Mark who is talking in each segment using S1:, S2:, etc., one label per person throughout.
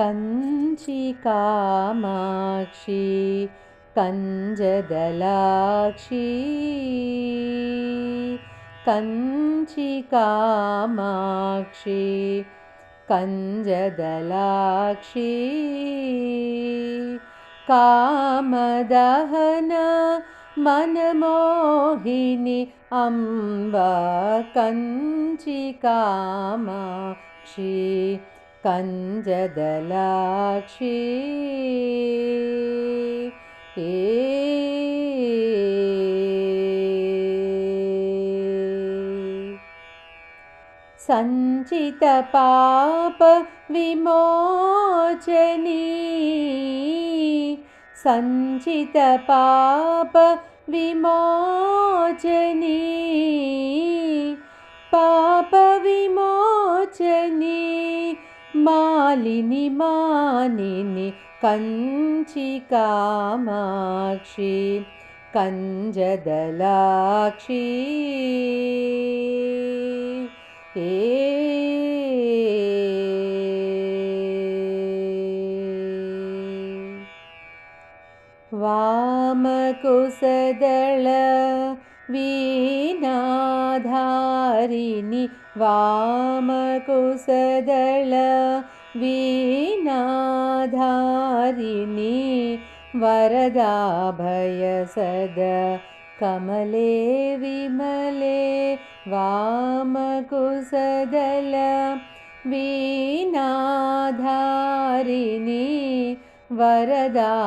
S1: कञ्चि कामाक्षी कञ्जदलाक्षी। कञ्चि कामाक्षी कञ्जदलाक्षी। कामदहन मनमोहिनि अम्ब कञ्चि कामाक्षी कञ्जदलाक्षी सञ्चितपापविमोचनी सञ्चितपापविमोचनी मालिनि मानिनि कञ्चि कामाक्षी कञ्जदलाक्षी वामकुसदळ वीणाधारिणि वामकुसदळ वीणाधारिणि वरदाभयसद कमले विमले वामकुसदल वीणाधारिणि वरदाभयसद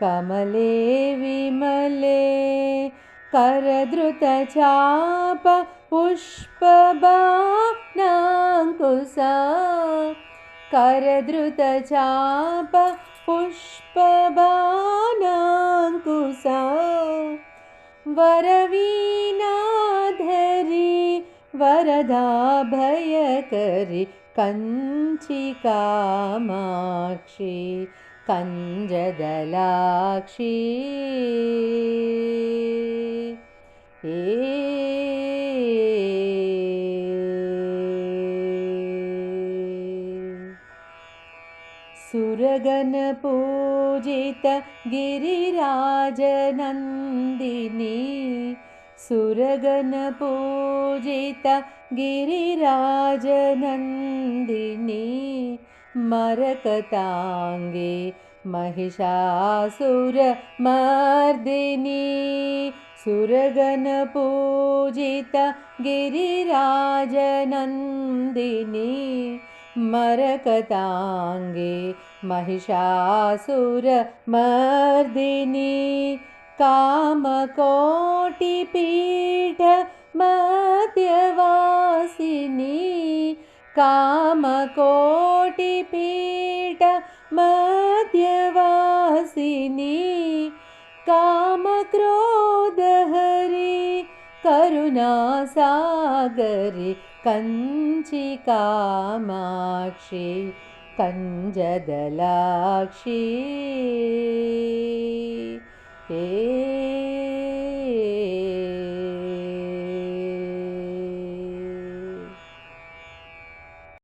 S1: कमले विमले करधृतचाप पुष्पबाणाङ्कुशा करधृतचाप पुष्पबाणाङ्कुशा वरवीणाधरि वरदाभयकरि कञ्चि कामाक्षी कञ्जदलाक्षी सुरगणपूजितगिरिराजनन्दिनी सुरगणपूजितगिरिराजनन्दिनी मरकताङ्गे महिषासुरमर्दिनी सुरगणपूजितगिरिराजनन्दिनी मरकताङ्गे महिषासुरमर्दिनी कामकोटिपीठ मध्यवासिनी कामकोटिपीठ मध्यवासिनी करुणासागरि कञ्चि कामाक्षी कञ्जदलाक्षी हे